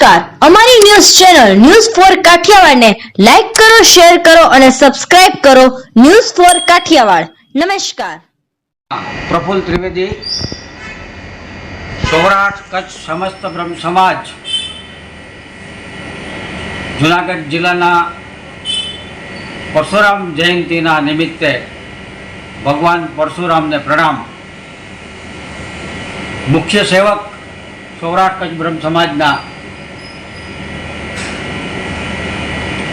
નમસ્કાર. અમારી news channel news four કાઠિયાવાડને લાઈક કરો, શેર કરો અને સબસ્ક્રાઇબ કરો ન્યૂઝ ફોર કાઠિયાવાડ. નમસ્કાર. પ્રફુલ ત્રિવેદી સૌરાષ્ટ્ર કચ્છ સમસ્ત બ્રહ્મ સમાજ, જુનાગઢ જિલ્લાના પરશુરામ જયંતિના નિમિત્તે ભગવાન પરશુરામને પ્રણામ. મુખ્ય સેવક સૌરાષ્ટ્ર કચ્છ બ્રહ્મ સમાજના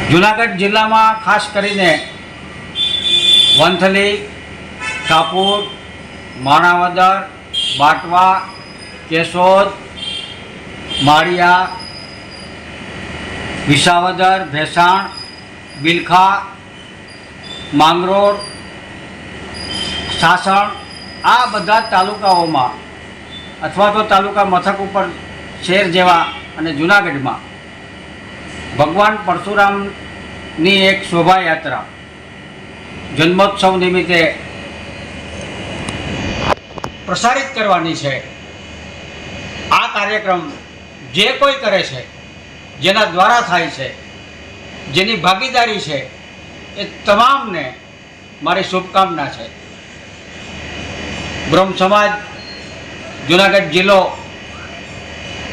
જુનાગઢ જિલ્લામાં ખાસ કરીને વંથલી, કાપુર, માણાવદર, બાટવા, કેશોદ, માળિયા, વિસાવદર, ભેસાણ, બિલખા, માંગરોળ, સાસણ, આ બધા તાલુકાઓમાં અથવા તો તાલુકા મથક ઉપર શહેર જેવા અને જુનાગઢમાં ભગવાન પરશુરામની એક શોભાયાત્રા. જન્મોત્સવ નિમિત્તે પ્રસારિત કરવાની છે. આ કાર્યક્રમ જે કોઈ કરે છે, જેના દ્વારા થાય છે, જેની ભાગીદારી છે, એ તમામને મારી શુભકામના છે. બ્રહ્મ સમાજ, જુનાગઢ જિલ્લો,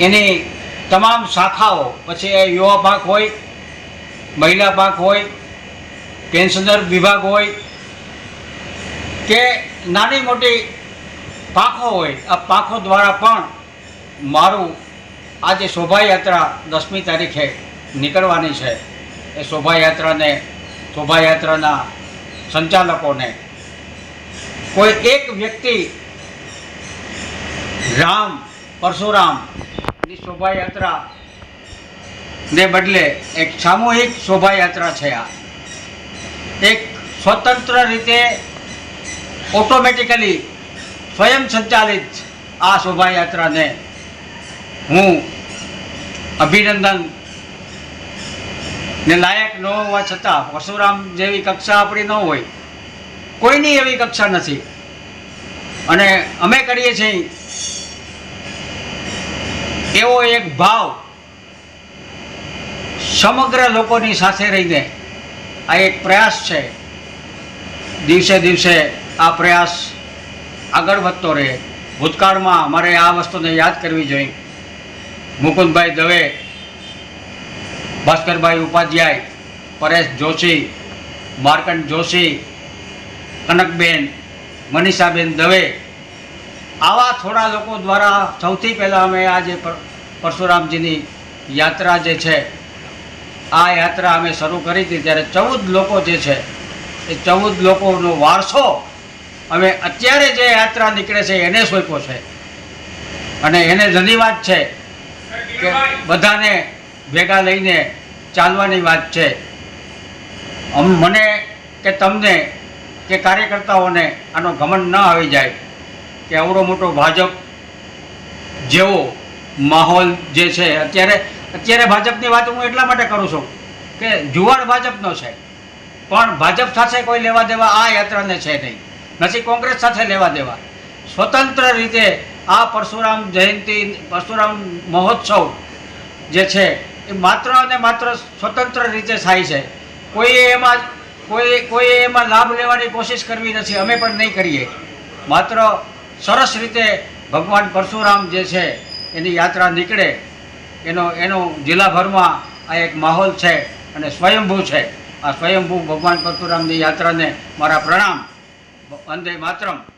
એની તમામ શાખાઓ, પછી એ યુવા ભાગ હોય મહિલા પાંખ હોય પેન્શનર વિભાગ હોય, કે નાની મોટી પાંખો હોય, આ પાંખો દ્વારા પણ મારું આ જે શોભાયાત્રા દસમી તારીખે નીકળવાની છે. એ શોભાયાત્રાને, શોભાયાત્રાના સંચાલકોને. કોઈ એક વ્યક્તિ રામ, પરશુરામની શોભાયાત્રા ને બદલે એક સામૂહિક શોભાયાત્રા છે આ. એક સ્વતંત્ર રીતે ઓટોમેટિકલી સ્વયં સંચાલિત આ શોભાયાત્રાને હું અભિનંદન ને લાયક ન હોવા છતાં પરશુરામ જેવી કક્ષા આપણી ન હોય, કોઈની એવી કક્ષા નથી. અને અમે કરીએ છીએ એવો એક ભાવ સમગ્ર લોકોની સાથે રહીને આ એક પ્રયાસ છે. દિવસે દિવસે આ પ્રયાસ આગળ વધતો રહે. ભૂતકાળમાં અમારે આ વસ્તુને યાદ કરવી જોઈએ. મુકુંદભાઈ દવે, ભાસ્કરભાઈ ઉપાધ્યાય, પરેશ જોશી, માર્કંડ જોશી, કનકબેન, મનીષાબેન દવે, આવા થોડા લોકો દ્વારા સૌથી પહેલાં અમે આ જે પરશુરામજીની યાત્રા જે છે આ યાત્રા અમે શરૂ કરી હતી ત્યારે ચૌદ લોકો જે છે, એ ચૌદ લોકોનો વારસો અમે અત્યારે જે યાત્રા નીકળે છે, એને સોંપ્યો છે. અને એને ધન્યવાદ છે કે બધાને ભેગા લઈને ચાલવાની વાત છે. મને કે તમને કે કાર્યકર્તાઓને આનો ઘમંડ ન આવી જાય કે અવડો મોટો ભાજપ જેવો માહોલ જે છે, અત્યારે અત્યારે ભાજપની વાત હું એટલા માટે કરું છું કે જુવાળ ભાજપનો છે. પણ ભાજપ સાથે કોઈ લેવા દેવા આ યાત્રાને છે નહીં. નથી, કોંગ્રેસ સાથે લેવા દેવા. સ્વતંત્ર રીતે આ પરશુરામ જયંતિ, પરશુરામ મહોત્સવ જે છે, એ માત્ર અને માત્ર સ્વતંત્ર રીતે થાય છે. કોઈએ એમાં કોઈ કોઈએ એમાં લાભ લેવાની કોશિશ કરવી નથી, અમે પણ નહીં કરીએ. માત્ર સરસ રીતે ભગવાન પરશુરામ જે છે, એની યાત્રા નીકળે. એનો એનો જિલ્લાભરમાં આ એક માહોલ છે અને સ્વયંભૂ છે. આ સ્વયંભૂ ભગવાન પરશુરામની યાત્રાને મારા પ્રણામ. વંદે માતરમ.